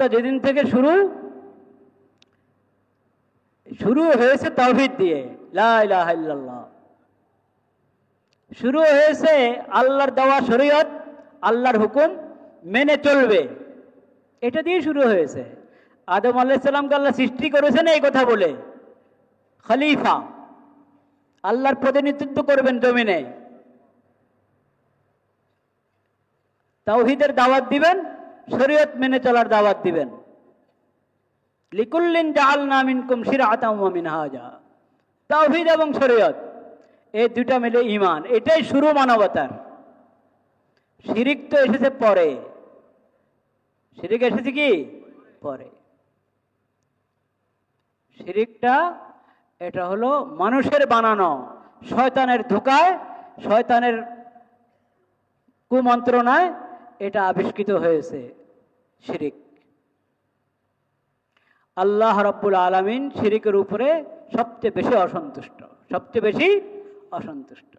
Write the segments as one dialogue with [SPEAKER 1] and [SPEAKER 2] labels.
[SPEAKER 1] তো যেদিন থেকে শুরু শুরু হয়েছে তাওহিদ দিয়ে। লা ইলাহা ইল্লাল্লাহ। শুরু হয়েছে আল্লাহর দেওয়া শরীয়ত, আল্লাহর হুকুম মেনে চলবে। এটা দিয়ে শুরু হয়েছে। আদম আলাইসাল্লামকে আল্লাহ সৃষ্টি করেছেন এই কথা বলে। খলিফা। আল্লাহর প্রতিনিধিত্ব করবেন জমিনে। তাওহিদের দাওয়াত দিবেন শরীয়ত মেনে চলার দাওয়াত দিবেন। লিকুল্লিন জাআলনা মিনকুম শিরআতাম ওয়া মিনহাজা। তাওহীদ এবং শরীয়ত, এই দুটা মিলে ইমান এটাই শুরু মানবতার। শিরিক তো এসেছে পরে। শিরিক এসেছে কি? পরে। শিরিকটা, এটা হলো মানুষের বানানো। শয়তানের ধোকায়, শয়তানের কুমন্ত্রণায় এটা আবিষ্কৃত হয়েছে, শিরিক। আল্লাহ রব্বুল আলমিন শিরিকের উপরে সবচেয়ে বেশি অসন্তুষ্ট, সবচেয়ে বেশি অসন্তুষ্ট।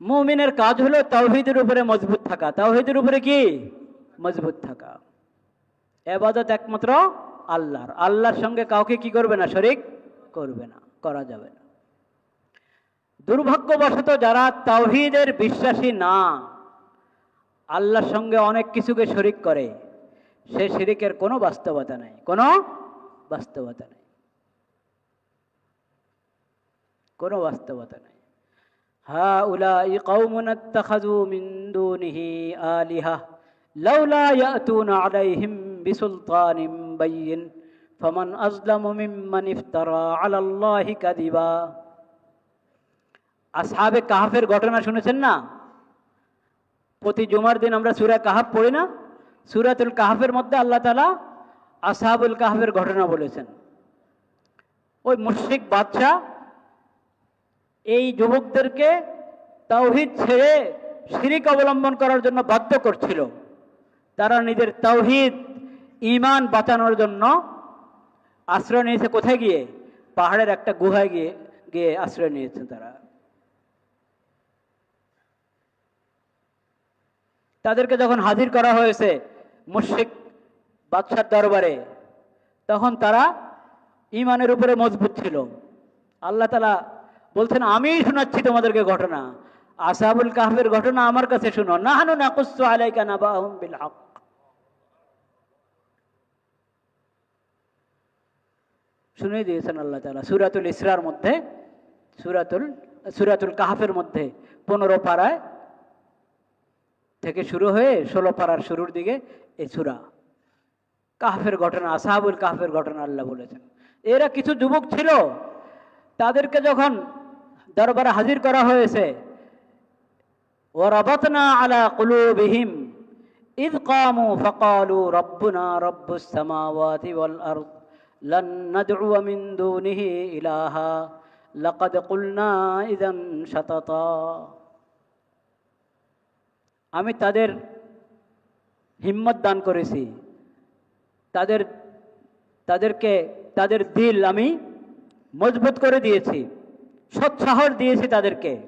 [SPEAKER 1] মুমিনের কাজ হলো তাওহিদের উপরে মজবুত থাকা। তাওহিদের উপরে কি? মজবুত থাকা। এবাদত একমাত্র আল্লাহর। আল্লাহর সঙ্গে কাউকে কি করবে না? শরিক করবে না, করা যাবে না। দুর্ভাগ্যবশত যারা তাওহিদের বিশ্বাসী না, আল্লাহর সঙ্গে অনেক কিছুকে শরিক করে, সে শিরিকের কোনো বাস্তবতা নাই, কোনো বাস্তবতা নেই। কোনো বাস্তবতা নাই। হা উলা দুনিহি আলিহা কাযিবা আসহাবে কাহাফের ঘটনা শুনেছেন না? প্রতি জুমার দিন আমরা সুরা কাহাফ পড়ি না? সুরাতুল কাহাফের মধ্যে আল্লাহ তালা আসহাবুল কাহাফের ঘটনা বলেছেন। ওই মুশরিক বাদশাহ এই যুবকদেরকে তাওহিদ ছেড়ে শিরিক অবলম্বন করার জন্য বাধ্য করছিল। তারা নিজের তাওহিদ ইমান বাঁচানোর জন্য আশ্রয় নিয়েছে। কোথায় গিয়ে? পাহাড়ের একটা গুহায় গিয়ে গিয়ে আশ্রয় নিয়েছে তারা। তাদেরকে যখন হাজির করা হয়েছে মুশরিক বাদশার দরবারে, তখন তারা ইমানের উপরে মজবুত ছিল। আল্লাহ তালা বলছেন আমিই শোনাচ্ছি তোমাদেরকে ঘটনা। আসাবুল কাহবের ঘটনা আমার কাছে শুনো। নাহানু নাকুসু আলাইকা নাবাহুম বিল হক। শুনে দিয়েছেন আল্লাহ তালা সুরাতুল ইসরার মধ্যে, সুরাতুল সুরাতুল কাহাফের মধ্যে পনেরো পাড়ায় থেকে শুরু হয়ে ষোলো পাড়ার শুরুর দিকে এই সুরা কাহফের ঘটনা আসাহাবুল কাহফের ঘটনা আল্লাহ বলেছেন এরা কিছু যুবক ছিল তাদেরকে যখন দরবারে হাজির করা হয়েছে ওরাবতনা আলা কুলুবিহিম إذ قاموا فقالوا ربنا رب السماوات والأرض لن ندعو من دونه إلها لقد قلنا إذا شططا আমি তাদের হিম্মত দান করেছি। তাদের, তাদেরকে, তাদের দিল আমি মজবুত করে দিয়েছি। সৎসাহস দিয়েছি তাদেরকে।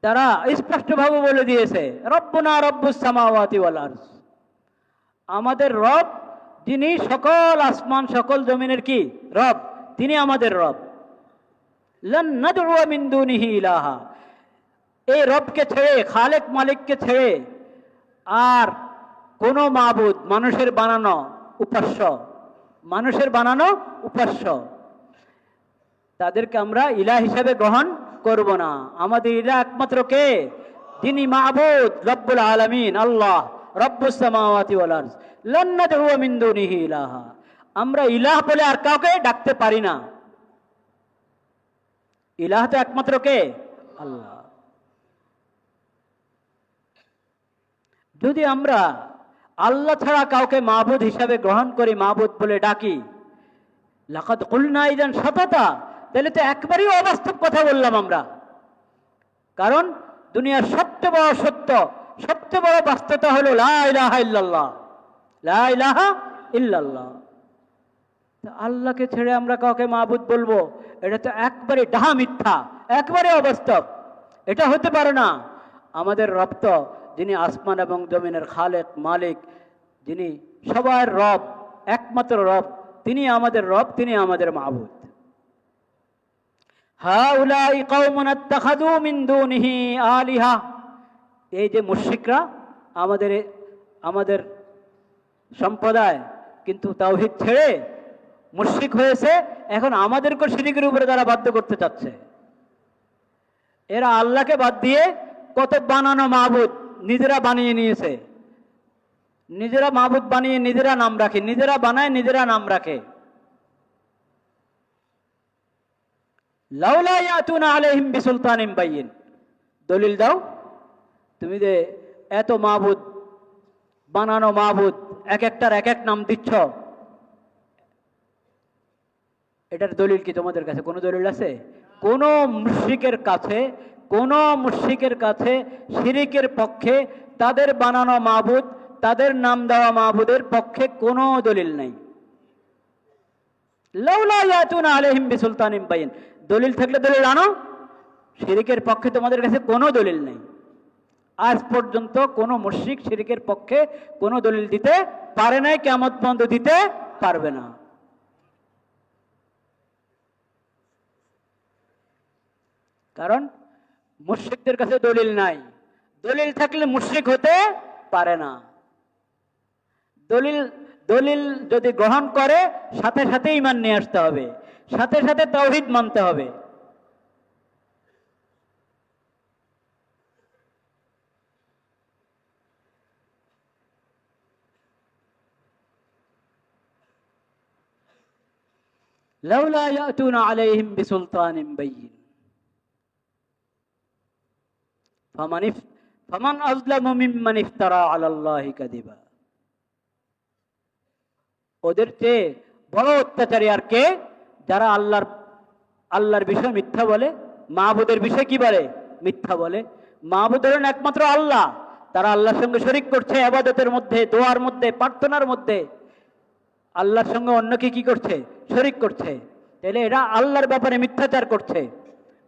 [SPEAKER 1] তারা স্পষ্টভাবে বলে দিয়েছে, রব্বনা রব্বুসামাওয়াতি ওয়াল আরজ। আমাদের রব, যিনি সকল আসমান, সকল জমিনের কি? রব। তিনি আমাদের রব। লন নাদউ দুনিহি ইলাহা। এই রবকে ছেড়ে, খালেক মালিককে ছেড়ে আর কোনো মাবুদ মানুষের বানানো উপাস্য, মানুষের বানানো উপাস্য। তাদেরকে আমরা ইলা হিসাবে গ্রহণ করব না। আমাদের ইলা একমাত্র কে? যিনি মাহবুদ রব্বুল আলমিন, আল্লাহ ইলাহা। আমরা ইলাহ বলে আর কাউকে ডাকতে পারি না। ইলাহ তো একমাত্র কে? আল্লাহ। যদি আমরা আল্লাহ ছাড়া কাউকে মাহবুদ হিসাবে গ্রহণ করি মাহবুদ বলে ডাকি লাকাত কুলনা ইদান সততা, তাহলে তো একবারই অবাস্তব কথা বললাম আমরা। কারণ দুনিয়ার সবচেয়ে বড় সত্য, সবচেয়ে বড় বাস্তবতা হলো লা ইলাহা ইল্লাল্লাহ। লা ইলাহা ইল্লাল্লাহ। আল্লাহকে ছেড়ে আমরা কাউকে মাহবুদ বলব, এটা তো একবারে ডাহা মিথ্যা একবারে অবাস্তব। এটা হতে পারে না। আমাদের রব তো যিনি আসমান এবং জমিনের খালেক, মালিক, যিনি সবার রব, একমাত্র রব, তিনি আমাদের রব, তিনি আমাদের মাহবুদ আলিহা। এই যে আমাদের আমাদের সম্প্রদায় কিন্তু তাওহীদ ছেড়ে মুশরিক হয়েছে, এখন আমাদেরকে শিরিকের উপরে তারা বাধ্য করতে চাচ্ছে। এরা আল্লাহকে বাদ দিয়ে কত বানানো মাহবুদ নিজেরা বানিয়ে নিয়েছে। নিজেরা মাহবুদ বানিয়ে নিজেরা নাম রাখে। নিজেরা বানায় নিজেরা নাম রাখে। দলিল দাও। তুমি যে এত মাহবুদ, বানানো মাহবুদ এক একটার এক এক নাম দিচ্ছ। এটার দলিল কি তোমাদের কাছে? কোনো দলিল আছে? কোন মুশরিকের কাছে কোন মুশরিকের কাছে, শিরিকের পক্ষে, তাদের বানানো মাহবুদ তাদের নাম দেওয়া মাহবুদের পক্ষে কোনো দলিল নাই। আলাইহিম বিসুলতানিম বাইয়িন দলিল থাকলে দলিল আনো, শিরিকের পক্ষে তোমাদের কাছে কোনো দলিল নেই। আজ পর্যন্ত কোনো মুশরিক শিরিকের পক্ষে কোনো দলিল দিতে পারে নাই কেমত পর্যন্ত দিতে পারবে না। কারণ মুশ্রিকদের কাছে দলিল নাই। দলিল থাকলে মুশ্রিক হতে পারে না। দলিল দলিল যদি গ্রহণ করে, সাথে সাথে ইমান নিয়ে আসতে হবে। সাথে সাথে তৌহিদ মানতে হবে। লাউলা ইয়াতুনা আলাইহিম বিসুলতানিম বাইয়িন ওদের চেয়ে বড় অত্যাচারী আর কে? যারা আল্লাহর আল্লাহর বিষয়ে মিথ্যা বলে। মাহবুদের বিষয়ে কি বলে? মিথ্যা বলে। মাহবুদ হলেন একমাত্র আল্লাহ। তারা আল্লাহর সঙ্গে শরিক করছে আবাদতের মধ্যে, দোয়ার মধ্যে, প্রার্থনার মধ্যে। আল্লাহর সঙ্গে অন্যকে কি করছে? শরিক করছে। তাহলে এরা আল্লাহর ব্যাপারে মিথ্যাচার করছে।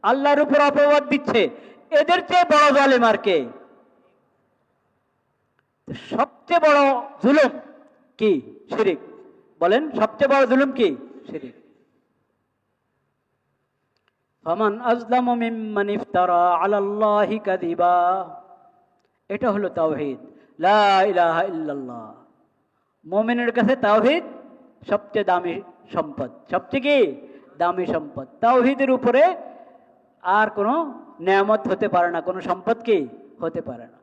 [SPEAKER 1] আল্লাহর উপর অপবাদ দিচ্ছে। এদের চেয়ে বড় জালেম আর কে? সবচেয়ে বড় জুলুম কি? শিরিক। বলেন, সবচেয়ে বড় জুলুম কি? শিরিক। ফামান আজলামু মিম্মান ইফতারা আলাল্লাহি কাযিবা। এটা হলো তাওহীদ। লা ইলাহা ইল্লাল্লাহ। মুমিনের কাছে তাওহীদ সবচেয়ে দামি সম্পদ। সবচেয়ে কি? দামি সম্পদ। তাওহীদের উপরে আর কোনো নেয়ামত হতে পারে না, কোনো সম্পদ কি? হতে পারে না।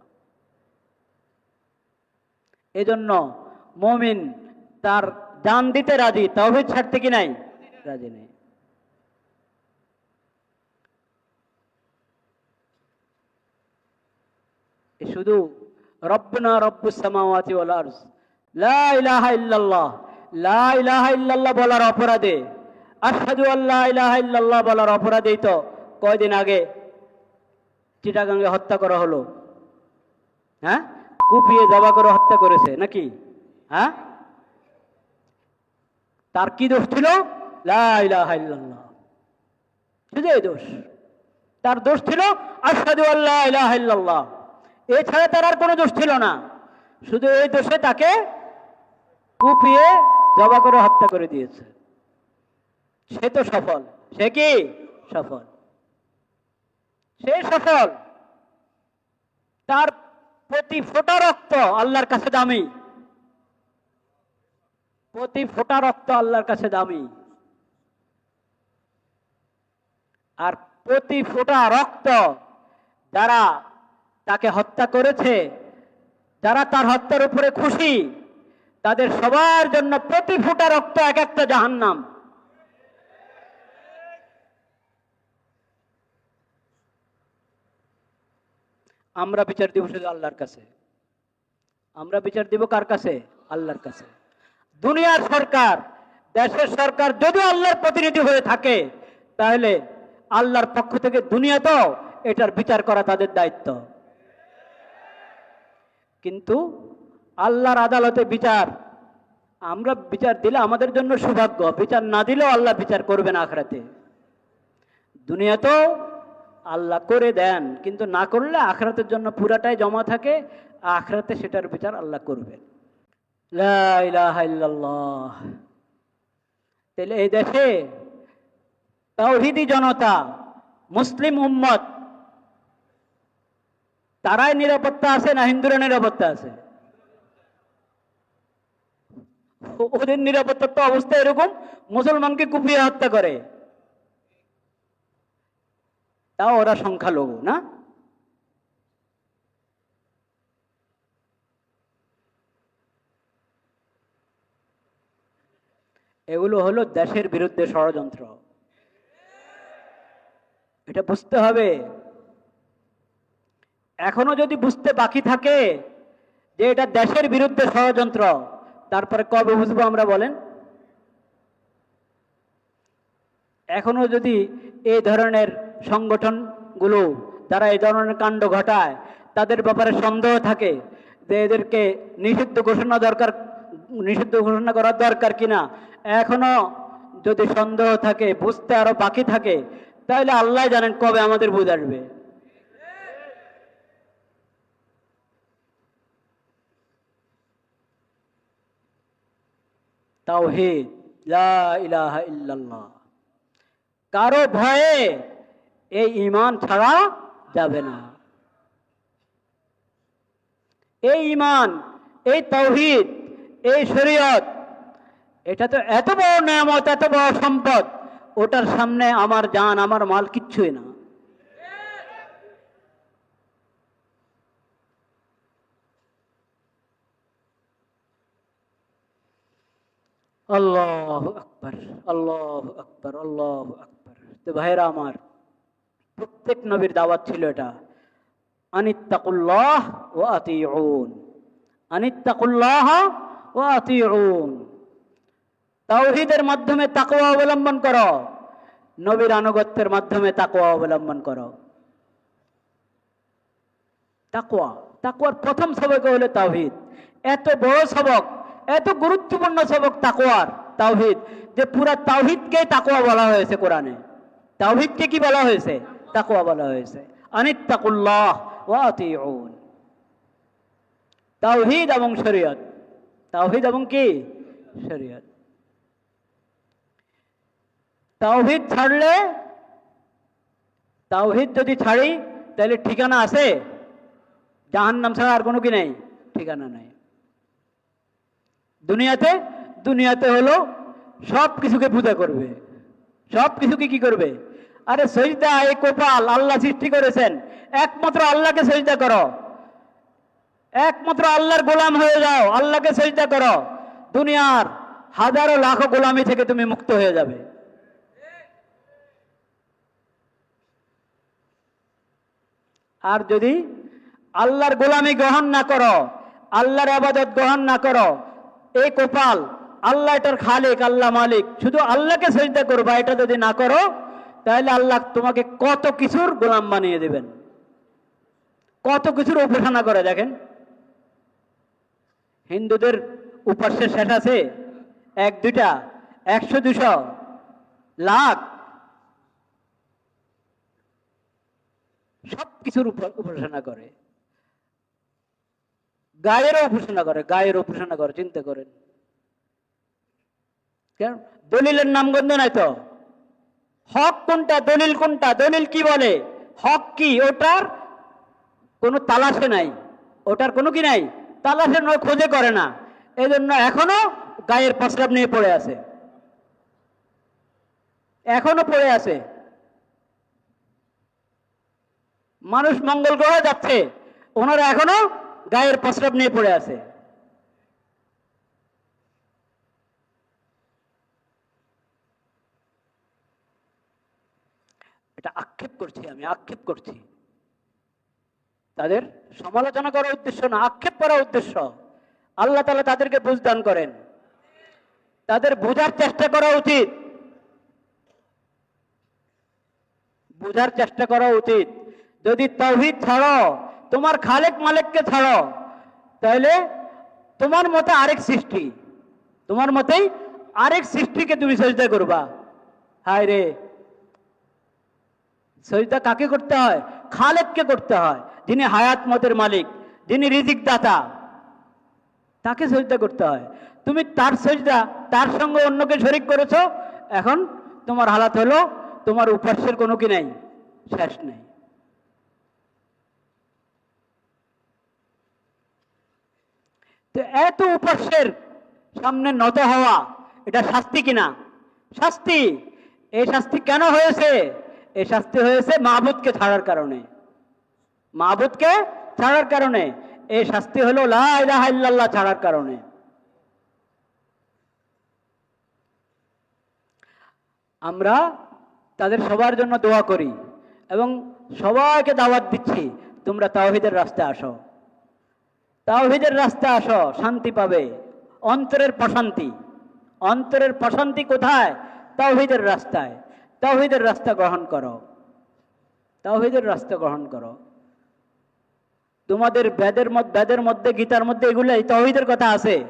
[SPEAKER 1] এজন্য মমিন তার জান দিতে রাজি, তাওহীদ ছাড়তে কি নাই? রাজি নেই। শুধু রব্বনা রব্বুস সামাওয়াতি বলার অপরাধে। আশহাদু আল্লা ইলাহা ইল্লাল্লাহ বলার অপরাধেই তো কয়দিন আগে চিটাগাঙ্গে হত্যা করা হলো। হ্যাঁ? কুপিয়ে জবা করে হত্যা করেছে, নাকি? হ্যাঁ? তার কি দোষ ছিল? দোষ। তার দোষ ছিল ইল্লাল্লাহ। এছাড়া তার আর কোনো দোষ ছিল না। শুধু এই দোষে তাকে কুপিয়ে জবা করে হত্যা করে দিয়েছে। সে তো সফল। সে কি? সফল। সে সফল। তার প্রতি ফোটা রক্ত আল্লাহর কাছে দামি। প্রতি ফোটা রক্ত আল্লাহর কাছে দামি। আর প্রতি ফোঁটা রক্ত যারা তাকে হত্যা করেছে, যারা তার হত্যার উপরে খুশি, তাদের সবার জন্য প্রতি ফোঁটা রক্ত এক একটা জাহান্নাম। আমরা বিচার দিব শুধু আল্লাহর কাছে। আমরা বিচার দিব কার কাছে? আল্লাহর কাছে। দুনিয়ার সরকার, দেশের সরকার যদি আল্লাহর প্রতিনিধি হয়ে থাকে, তাহলে আল্লাহর পক্ষ থেকে দুনিয়াতেও এটার বিচার করা তাদের দায়িত্ব। কিন্তু আল্লাহর আদালতে বিচার, আমরা বিচার দিলে আমাদের জন্য সৌভাগ্য, বিচার না দিলেও আল্লাহ বিচার করবেন আখরাতে। দুনিয়াতেও আল্লাহ করে দেন, কিন্তু না করলে আখরাতের জন্য পুরাটাই জমা থাকে, আখরাতে সেটার বিচার আল্লাহ করবেন তাহলে এই দেশে তাওহিদি জনতা, মুসলিম উম্মত, তারাই নিরাপত্তা আছে না হিন্দুরা নিরাপত্তা আছে? ওদের নিরাপত্তার তো অবস্থা এরকম, মুসলমানকে কুপিয়ে হত্যা করে। তাও ওরা সংখ্যালঘু, না? এগুলো হলো দেশের বিরুদ্ধে ষড়যন্ত্র। এটা বুঝতে হবে। এখনও যদি বুঝতে বাকি থাকে যে এটা দেশের বিরুদ্ধে ষড়যন্ত্র, তারপরে কবে বুঝব আমরা বলেন? এখনও যদি এই ধরনের সংগঠনগুলো, যারা এই ধরনের কাণ্ড ঘটায়, তাদের ব্যাপারে সন্দেহ থাকে যে এদেরকে নিষিদ্ধ ঘোষণা দরকার, নিষিদ্ধ ঘোষণা করার দরকার কিনা। এখনও যদি সন্দেহ থাকে, বুঝতে আরও বাকি থাকে, তাহলে আল্লাহ জানেন কবে আমাদের বুঝ আসবে। কারও ভয়ে এই ইমান ছাড়া যাবে না। এই ইমান, এই তৌহিদ, এই শরীয়ত, এটা তো এত বড় নিয়ামত, এত বড় সম্পদ, ওটার সামনে আমার জান, আমার মাল কিচ্ছুই না। আল্লাহ আকবর আল্লাহ আকবর আল্লাহ আকবর। তো ভাইরা আমার প্রত্যেক নবীর দাওয়াত ছিল এটা। আনিত্তাকুল্লাহ ও আতিউন। আনিত্তাকুল্লাহ ও আতিউন। তাওহীদের মাধ্যমে তাকওয়া অবলম্বন করো। নবীর আনুগত্যের মাধ্যমে তাকওয়া অবলম্বন করো। তাকওয়া। তাকওয়ার প্রথম সবক হলো তাওহীদ। এত বড় সবক, এত গুরুত্বপূর্ণ সবক তাকওয়ার, তাওহীদ, যে পুরা তাওহীদকে তাকওয়া বলা হয়েছে কোরআনে। তাওহীদকে কি বলা হয়েছে? তাকওয়া বলা হয়েছে। আনিত্তাকুল্লাহ ওয়া আতিউন। তাওহীদ এবং শরীয়ত। তাওহীদ এবং কি? শরীয়ত। তাওহীদ ছাড়লে, তাওহীদ যদি ছাড়ি, তাহলে ঠিকানা আছে? জাহান্নাম ছাড়া আর কোনো কি নেই? ঠিকানা নেই। দুনিয়াতে দুনিয়াতে হলো সব কিছুকে পূজা করবে। সব কিছুকে কি করবে? আরে সজদা এই কোপাল আল্লাহ সৃষ্টি করেছেন। একমাত্র আল্লাহকে সজদা করো। একমাত্র আল্লাহর গোলাম হয়ে যাও, আল্লাহকে সজদা করো। দুনিয়ার হাজারো লাখো গোলামি থেকে তুমি মুক্ত হয়ে যাবে। আর যদি আল্লাহর গোলামি গ্রহণ না করো, আল্লাহর আবাদত গ্রহণ না করো এই কোপাল আল্লাহ এটার খালিক, আল্লাহ মালিক। শুধু আল্লাহকে সজদা করবা, এটা যদি না করো তাহলে আল্লাহ তোমাকে কত কিছুর গোলাম বানিয়ে দেবেন? কত কিছুর উপাসনা করে দেখেন। হিন্দুদের উপাস্যের শেষ আছে। এক, দুইটা, একশো দুশো লাখ। সব কিছুর উপ- উপাসনা করে। গায়েরও উপাসনা করে, গায়ের উপাসনা করে, চিন্তা করেন। কেন? দলিলের নামগন্ধ নাই তো? হক কোনটা, দলিল কোনটা? দলিল কি বলে? হক কি? ওটার কোনো তালাশে নাই। ওটার কোনো কি নাই? তালাশে নয়, খোঁজে করে না। এই জন্য এখনও গায়ের প্রস্রাব নিয়ে পড়ে আছে। এখনও পড়ে আছে। মানুষ মঙ্গল গ্রহে যাচ্ছে। ওনারা এখনও গায়ের প্রস্রাব নিয়ে পড়ে আছে। এটা আক্ষেপ করছি আমি, আক্ষেপ করছি। তাদের সমালোচনা করার উদ্দেশ্য না, আক্ষেপ করার উদ্দেশ্য। আল্লাহ তালা তাদেরকে বুঝদান করেন। তাদের বোঝার চেষ্টা করা উচিত। বোঝার চেষ্টা করা উচিত। যদি তৌহিদ ছাড়ো, তোমার খালেক মালেককে ছাড়ো, তাহলে তোমার মতে আরেক সৃষ্টি। তোমার মতেই আরেক সৃষ্টিকে তুমি চেষ্টা করবা। হায় রে সজদা কাকে করতে হয়? খালেককে করতে হয়। যিনি হায়াত মতের মালিক, যিনি রিজিক দাতা তাকে সজদা করতে হয়। তুমি তার সজদা তার সঙ্গে অন্যকে শরিক করেছ, এখন তোমার হালাত হলো, তোমার উপাস্যের কোনো কি নেই? শেষ নেই। তো এত উপাস্যের সামনে নত হওয়া, এটা শাস্তি কিনা? শাস্তি। এই শাস্তি কেন হয়েছে? এই শাস্তি হয়েছে মাহবুদকে ছাড়ার কারণে। মাহবুদকে ছাড়ার কারণে। এই শাস্তি হলো লা ইলাহা ইল্লাল্লাহ ছাড়ার কারণে। আমরা তাদের সবার জন্য দোয়া করি এবং সবাইকে দাওয়াত দিচ্ছি, তোমরা তাওহিদের রাস্তায় আসো। তাওহিদের রাস্তায় আসো, শান্তি পাবে। অন্তরের প্রশান্তি। অন্তরের প্রশান্তি কোথায়? তাওহিদের রাস্তায়। তাওহিদের রাস্তা গ্রহণ করো। তাওহিদের রাস্তা গ্রহণ করো। তোমাদের বেদের বেদের মধ্যে, গীতার মধ্যে এগুলো তাওহিদের কথা আছে।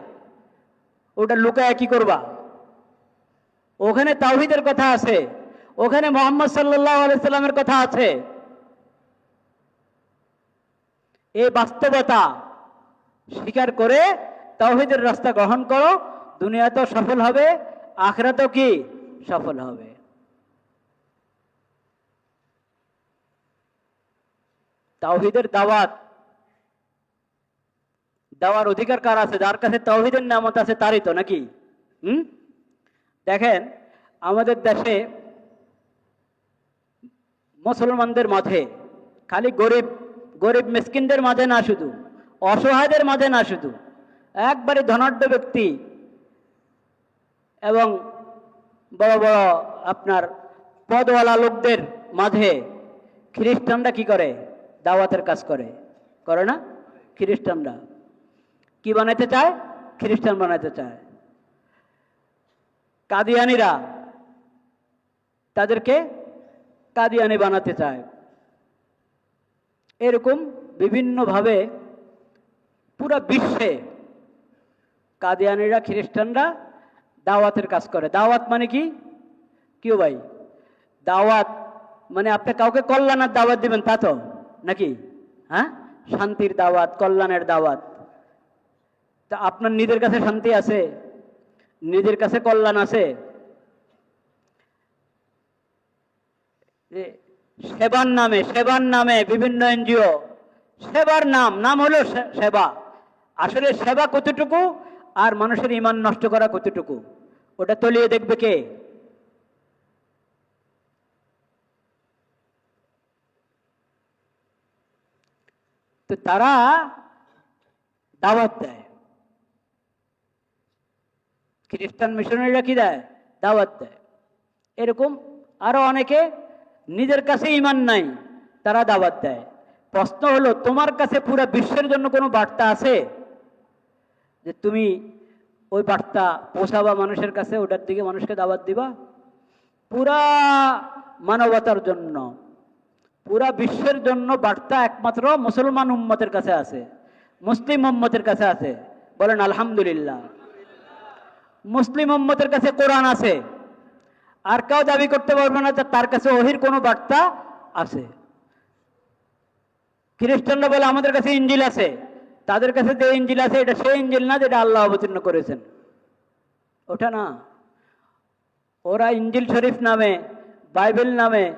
[SPEAKER 1] ওটা লুকায় কি করবা? ওখানে তাওহিদের কথা আছে। ওখানে মোহাম্মদ আলাইসাল্লামের কথা আছে। এই বাস্তবতা স্বীকার করে তাওহিদের রাস্তা গ্রহণ করো। দুনিয়াতেও সফল হবে, আখরাতেও কি? সফল হবে। তাওহিদের দাওয়াত। দেওয়ার অধিকার কার আছে? যার কাছে তাওহিদের নামত আছে তারই তো নাকি? হুম? দেখেন, আমাদের দেশে মুসলমানদের মাঝে খালি গরিব গরিব মিসকিনদের মাঝে না শুধু, অসহায়দের মাঝে না শুধু একবারে ধনাঢ্য ব্যক্তি এবং বড় বড় আপনার পদওয়ালা লোকদের মাঝে খ্রিস্টানরা কি করে? দাওয়াতের কাজ করে। করে না? খ্রিস্টানরা। কি বানাইতে চায়? খ্রিস্টান বানাইতে চায়। কাদিয়ানিরা তাদেরকে কাদিয়ানি বানাতে চায়। এরকম বিভিন্নভাবে পুরা বিশ্বে কাদিয়ানিরা, খ্রিস্টানরা দাওয়াতের কাজ করে। দাওয়াত মানে কি? কিও ভাই? দাওয়াত মানে আপনি কাউকে কল্যাণের দাওয়াত দিবেন, তা তো? নাকি? হ্যাঁ? শান্তির দাওয়াত, কল্যাণের দাওয়াত। তা আপনার নিজের কাছে শান্তি আছে? নিজের কাছে কল্যাণ আছে? সেবার নামে সেবার নামে বিভিন্ন এনজিও। সেবার নাম নাম হলো সেবা। আসলে সেবা কতটুকু আর মানুষের ইমান নষ্ট করা কতটুকু? ওটা তলিয়ে দেখবে কে? তো তারা দাওয়াত দেয়। খ্রিস্টান মিশনারিরা কি দেয়? দাওয়াত দেয়। এরকম আরও অনেকে নিজের কাছে ইমান নাই, তারা দাওয়াত দেয়। প্রশ্ন হলো, তোমার কাছে পুরো বিশ্বের জন্য কোনো বার্তা আছে? যে তুমি ওই বার্তা পোষাবা মানুষের কাছে, ওটার দিকে মানুষকে দাওয়াত দিবা? পুরা মানবতার জন্য। পুরা বিশ্বের জন্য বার্তা একমাত্র মুসলমান উম্মতের কাছে আছে। মুসলিম উম্মতের কাছে আছে। বলেন, আলহামদুলিল্লাহ। মুসলিম উম্মতের কাছে কোরআন আছে। আর কেউ দাবি করতে পারবে না যে তার কাছে ওহির কোনো বার্তা আছে। খ্রিস্টানরা বলে, আমাদের কাছে ইঞ্জিল আছে। তাদের কাছে যে ইঞ্জিল আছে, এটা সেই ইঞ্জিল না যেটা আল্লাহ অবতীর্ণ করেছেন। ওটা না। ওরা ইঞ্জিল শরীফ নামে, বাইবেল নামে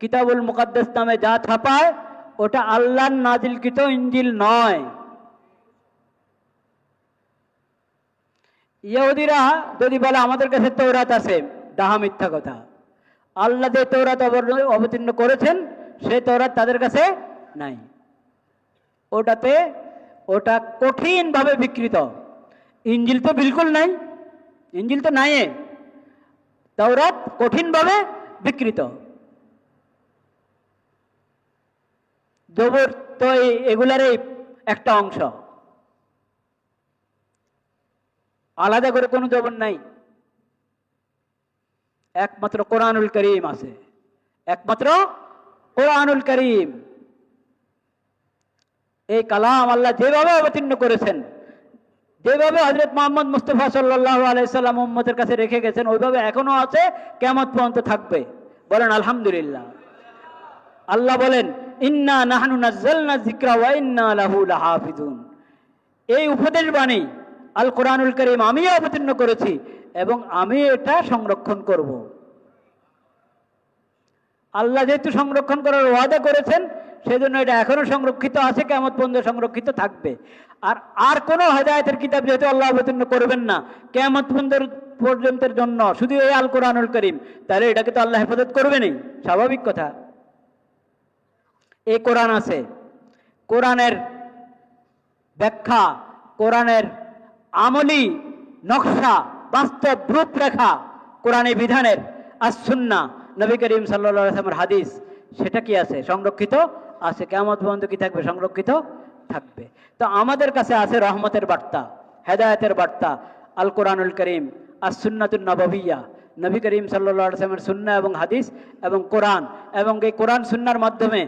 [SPEAKER 1] কিতাবুল মুকাদ্দাস নামে যা ছাপায়, ওটা আল্লাহর নাজিলকৃত ইঞ্জিল নয়। ইহুদিরা যদি বলে, আমাদের কাছে তৌরাত আছে, ডাহা মিথ্যা কথা। আল্লাহ যে তৌরাত অবতীর্ণ করেছেন, সে তৌরাত তাদের কাছে নাই। ওটাতে, ওটা কঠিনভাবে বিকৃত। ইঞ্জিল তো বিলকুল নাই। ইঞ্জিল তো নাই তৌরাত কঠিনভাবে বিকৃত। জবর তো এগুলারই একটা অংশ। আলাদা করে কোনো জবর নাই। একমাত্র কোরআনুল করিম আছে। একমাত্র কোরআনুল করিম। এই কালাম আল্লাহ যেভাবে অবতীর্ণ করেছেন, যেভাবে হজরত মোহাম্মদ মুস্তফা সাল্লাহ আলাইসাল্লাম মোহাম্মদের কাছে রেখে গেছেন, ওইভাবে এখনও আছে কেমত পর্যন্ত থাকবে। বলেন আলহামদুলিল্লাহ। আল্লাহ বলেন ইন্না নাহানু নাজ্জালনা যিকরা ওয়া ইন্না লাহু লাহাফিজুন। এই উপদেশ বাণী আল কোরআনুল করিম আমি অবতীর্ণ করেছি এবং আমি এটা সংরক্ষণ করব। আল্লাহ যেহেতু সংরক্ষণ করার ওয়াদা করেছেন, সেজন্য এটা এখনও সংরক্ষিত আছে কেমন পর্যন্ত সংরক্ষিত থাকবে। আর আর কোনো হেদায়তের কিতাব যেহেতু আল্লাহ অবতীর্ণ করবেন না কেমন পর্যন্তের জন্য, শুধু এই আল কোরআনুল করিম, তাহলে এটাকে তো আল্লাহ হেফাজত করবেনই, স্বাভাবিক কথা। এই কোরআন আছে। কোরআনের ব্যাখ্যা, কোরআনের আমলি, নকশা, বাস্তব রূপরেখা কোরআনী বিধানের আর সুন্না নবী করিম সাল্লামের হাদিস, সেটা কি আছে? সংরক্ষিত আছে। কেমন পর্যন্ত কি থাকবে? সংরক্ষিত থাকবে। তো আমাদের কাছে আছে রহমতের বার্তা, হেদায়তের বার্তা আল কোরআনুল করিম আর সুন্নাতুল নবভিয়া নবী করিম সাল্লামের সুন্না এবং হাদিস এবং কোরআন এবং এই কোরআন সুন্নার মাধ্যমে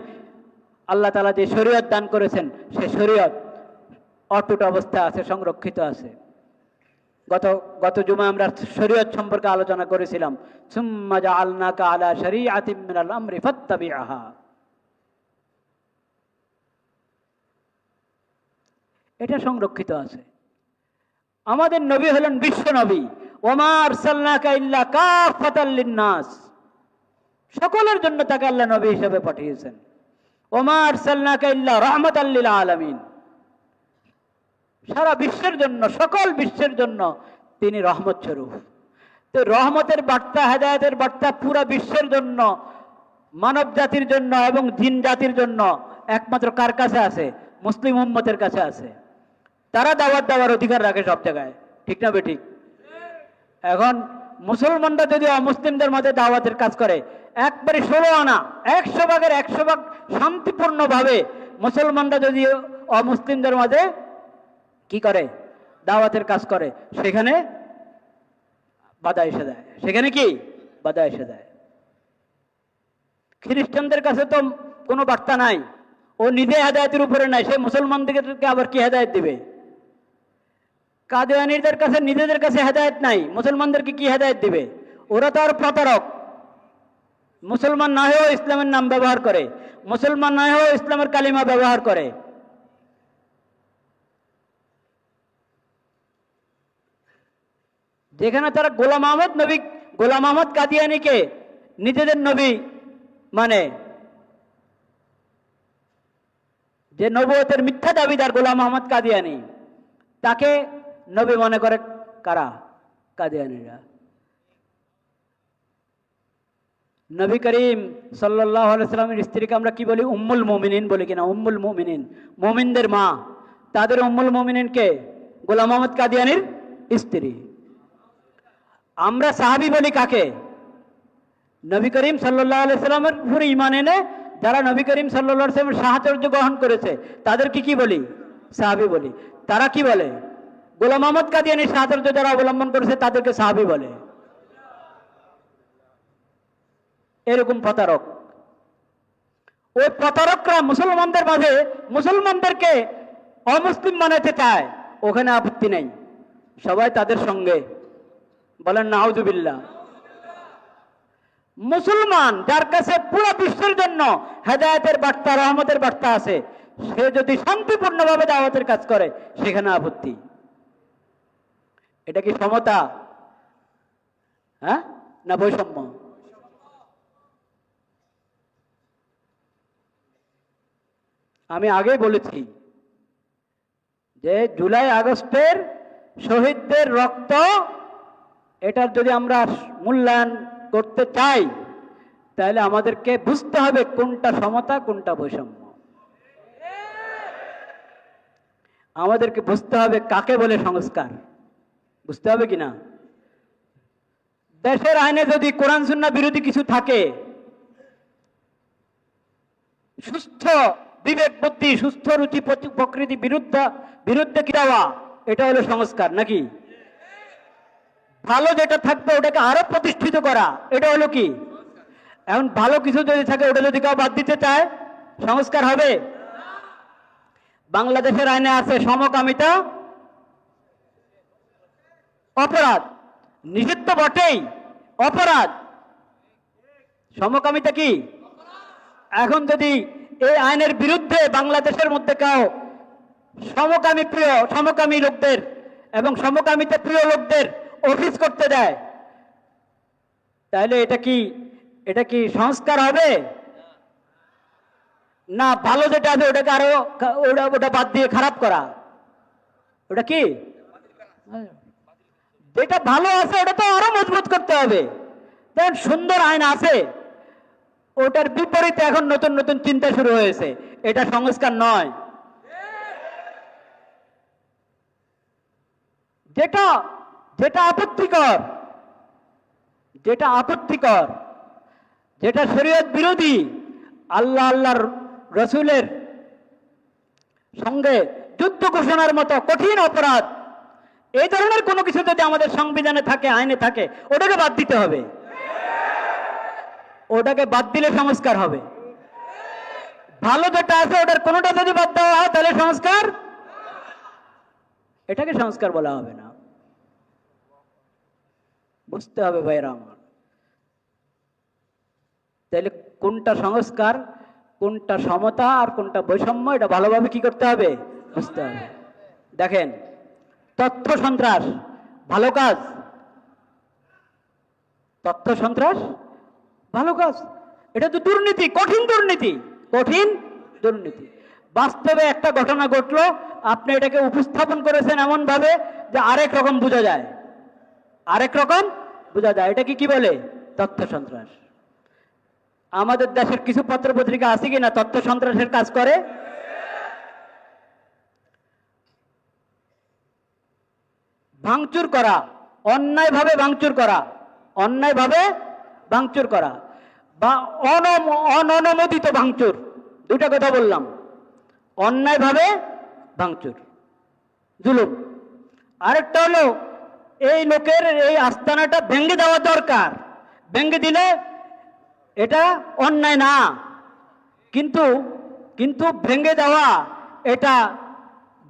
[SPEAKER 1] আল্লাহ তালা যে শরীয়ত দান করেছেন, সে শরীয়ত অটুট অবস্থায় আছে, সংরক্ষিত আছে। গত গত জুমা আমরা শরীয়ত সম্পর্কে আলোচনা করেছিলাম। সুম্মা জাআলনাকা আলা শরীআতিম মিনাল আমরি ফাত্তাবিআহা। এটা সংরক্ষিত আছে। আমাদের নবী হলেন বিশ্ব নবী। ওমার সাল্লাকা ইল্লা কাফাতাল লিন্নাস। সকলের জন্য তাকে আল্লাহ নবী হিসেবে পাঠিয়েছেন। ওমার রহমত সারা বিশ্বের জন্য, সকল বিশ্বের জন্য তিনি রহমত স্বরূপ তো রহমতের বার্তা, হেদায়তের বার্তা পুরা বিশ্বের জন্য, মানব জাতির জন্য এবং জিন জাতির জন্য একমাত্র কার কাছে আছে? মুসলিম উম্মতের কাছে আছে। তারা দাওয়াত দেওয়ার অধিকার রাখে সব জায়গায়। ঠিক না বেঠিক? এখন মুসলমানরা যদি অমুসলিমদের মাঝে দাওয়াতের কাজ করে, একবারে ষোলো আনা, একশো ভাগের একশো ভাগ শান্তিপূর্ণভাবে মুসলমানরা যদি অমুসলিমদের মাঝে কি করে? দাওয়াতের কাজ করে, সেখানে বাধা এসে দেয় সেখানে কি? বাধা এসে দেয় খ্রিস্টানদের কাছে তো কোনো বার্তা নাই। ও নিজে হেদায়তের উপরে নাই, সে মুসলমানদেরকে আবার কি হেদায়ত দিবে? কাদিয়ানিদের কাছে, নিজেদের কাছে হেদায়ত নাই, মুসলমানদেরকে কি হেদায়ত দিবে? ওরা তো আর প্রতারক। মুসলমান না হয়েও ইসলামের নাম ব্যবহার করে, মুসলমান না হয়েও ইসলামের কালিমা ব্যবহার করে। যেখানে তারা গোলাম আহমদ নবী, গোলাম আহমদ কাদিয়ানিকে নিজেদের নবী মানে যে নবতের মিথ্যা দাবিদার গোলাম আহমদ কাদিয়ানি, তাকে নবী মনে করে কারা? কাদিয়ানিরা। নবী করিম সাল্লাহ সাল্লামের স্ত্রীকে আমরা কি বলি? উম্মুল মোমিনিন বলি কিনা? উম্মুল মোমিনিন। মোমিনদের মা। তাদের উম্মুল মোমিনিনকে গোলাম আহমদ কাদিয়ানির স্ত্রী। আমরা সাহাবি বলি কাকে? নবী করিম সাল্লাহ সাল্লামের উপরে ইমান এনে যারা নবী করিম সাল্লাহ সাল্লামের সাহায্য গ্রহণ করেছে, তাদেরকে কি বলি? সাহাবি বলি। তারা কি বলে? গোলাম আহমদ কাদিয়ানি সাহায্য যারা অবলম্বন করেছে, তাদেরকে সাহাবি বলে। এরকম প্রতারক। ওই প্রতারকরা মুসলমানদের মাঝে মুসলমানদেরকে অমুসলিম বানাতে চায়। ওখানে আপত্তি নেই। সবাই তাদের সঙ্গে। বলেন, নাউজুবিল্লাহ। মুসলমান যার কাছে পুরো বিশ্বের জন্য হেদায়তের বার্তা, রহমতের বার্তা আছে, সে যদি শান্তিপূর্ণভাবে দাওয়াতের কাজ করে, সেখানে আপত্তি। এটা কি সমতা? হ্যাঁ? না বৈষম্য? আমি আগেই বলেছি যে জুলাই আগস্টের শহীদদের রক্ত, এটার যদি আমরা মূল্যায়ন করতে চাই, তাহলে আমাদেরকে বুঝতে হবে কোনটা সমতা, কোনটা বৈষম্য। আমাদেরকে বুঝতে হবে কাকে বলে সংস্কার। বুঝতে হবে কি না? দেশের আইনে যদি কোরআন সুন্না বিরোধী কিছু থাকে সুস্থ বিবেক, বুদ্ধি, সুস্থ রুচি প্রকৃতি বিরুদ্ধ, বিরুদ্ধে কি দেওয়া? এটা হলো সংস্কার, নাকি? ভালো যেটা থাকবে ওটাকে আরও প্রতিষ্ঠিত করা, এটা হলো কি? এখন ভালো কিছু যদি থাকে, ওটা যদি কেউ বাদ দিতে চায়, সংস্কার হবে? বাংলাদেশের আইনে আছে সমকামিতা, অপরাধ, নিষিদ্ধ বটেই, অপরাধ। সমকামিতা কি? এখন যদি এই আইনের বিরুদ্ধে বাংলাদেশের মধ্যে কেউ সমকামী প্রিয়, সমকামী লোকদের এবং সমকামীতে প্রিয় লোকদের অফিস করতে দেয়, তাহলে এটা কি এটা কি সংস্কার হবে? না, ভালো যেটা আছে ওটাকে আরও ওটা ওটা বাদ দিয়ে খারাপ করা। ওটা কি? যেটা ভালো আছে ওটা তো আরও মজবুত করতে হবে। সুন্দর আইন আছে। ওটার বিপরীতে এখন নতুন নতুন চিন্তা শুরু হয়েছে। এটা সংস্কার নয়। যেটা যেটা আপত্তিকর যেটা আপত্তিকর, যেটা শরীয়ত বিরোধী, আল্লাহ আল্লাহর রসুলের সঙ্গে যুদ্ধ ঘোষণার মতো কঠিন অপরাধ এই ধরনের কোনো কিছু যদি আমাদের সংবিধানে থাকে, আইনে থাকে, ওটাকে বাদ দিতে হবে। ওটাকে বাদ দিলে সংস্কার হবে। ভালো যেটা আছে, ওটার কোনোটা যদি বাদ দেওয়া হয়, তাহলে সংস্কার এটাকে সংস্কার বলা হবে না। বুঝতে হবে ভাইরা আমার। তাহলে কোনটা সংস্কার, কোনটা সমতা আর কোনটা বৈষম্য, এটা ভালোভাবে কি করতে হবে? বুঝতে হবে। দেখেন, তথ্য সন্ত্রাস, ভালো কাজ। তথ্য সন্ত্রাস ভালো কাজ। এটা তো দুর্নীতি, কঠিন দুর্নীতি কঠিন দুর্নীতি। বাস্তবে একটা ঘটনা ঘটলো, আপনি এটাকে উপস্থাপন করেছেন এমন ভাবে যে আরেক রকম বোঝা যায়। আরেক রকম বোঝা যায়। এটা কি বলে? তথ্য সন্ত্রাস। আমাদের দেশের কিছু পত্র পত্রিকা আছে কি না তথ্য সন্ত্রাসের কাজ করে? ভাঙচুর করা, অন্যায়ভাবে ভাঙচুর করা, অন্যায়ভাবে ভাঙচুর করা। বা অনম, অননুমোদিত ভাঙচুর। দুটা কথা বললাম। অন্যায়ভাবে ভাঙচুর। জুলুম। আরেকটা হলো, এই লোকের এই আস্তানাটা ভেঙে দেওয়া দরকার। ভেঙে দিলে এটা অন্যায় না। কিন্তু কিন্তু ভেঙে দেওয়া এটা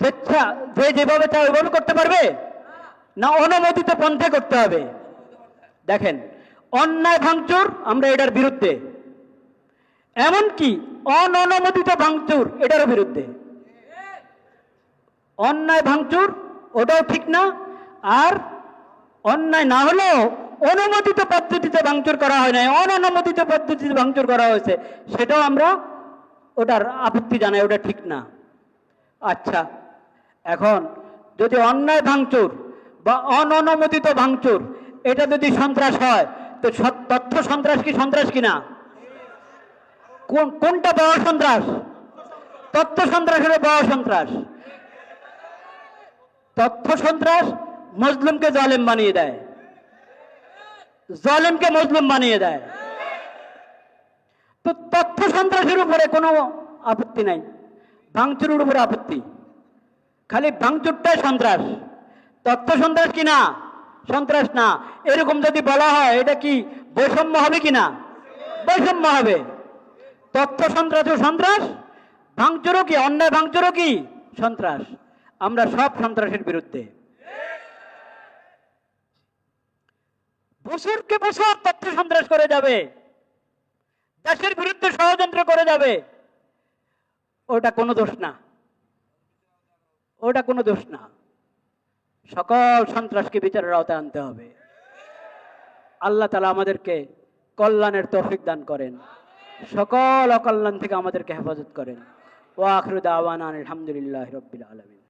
[SPEAKER 1] যে যেভাবে চায় ওইভাবে করতে পারবে? না অনুমোদিত পন্থে করতে হবে। দেখেন অন্যায় ভাঙচুর আমরা এটার বিরুদ্ধে। এমনকি অননুমোদিত ভাঙচুর এটারও বিরুদ্ধে। অন্যায় ভাঙচুর, ওটাও ঠিক না। আর অন্যায় না হলেও অনুমোদিত পদ্ধতিতে ভাঙচুর করা হয় নাই, অননুমোদিত পদ্ধতিতে ভাঙচুর করা হয়েছে, সেটাও আমরা ওটার আপত্তি জানাই, ওটা ঠিক না। আচ্ছা এখন যদি অন্যায় ভাঙচুর বা অননুমোদিত ভাঙচুর, এটা যদি সন্ত্রাস হয় তো তথ্য সন্ত্রাস কি সন্ত্রাস কিনা? কোন, কোনটা বড় সন্ত্রাস? তথ্য সন্ত্রাস হলো বড় সন্ত্রাস। তথ্য সন্ত্রাস মজলুমকে জালেম বানিয়ে দেয়। জালেমকে মজলুম বানিয়ে দেয়। তো তথ্য সন্ত্রাসের উপরে কোনো আপত্তি নাই। ভাঙচুরের উপরে আপত্তি। খালি ভাঙচুরটাই সন্ত্রাস। তথ্য সন্ত্রাস কি না সন্ত্রাস না। এরকম যদি বলা হয়, এটা কি বৈষম্য হবে কি না? বৈষম্য হবে। তথ্য সন্ত্রাসও সন্ত্রাস, ভাঙচুরও কি, অন্যায় ভাঙচুরও কি? সন্ত্রাস। আমরা সব সন্ত্রাসের বিরুদ্ধে। বছরকে বছর তথ্য সন্ত্রাস করে যাবে। দেশের বিরুদ্ধে ষড়যন্ত্র করে যাবে। ওটা কোনো দোষ না। ওটা কোনো দোষ না। সকল সন্ত্রাসকে বিচারের আওতায় আনতে হবে। আল্লাহ তালা আমাদেরকে কল্যাণের তৌফিক দান করেন। সকল অকল্যাণ থেকে আমাদেরকে হেফাজত করেন। ও আখরুদ আওয়ান আলহামদুলিল্লাহ রবিল আলমিন।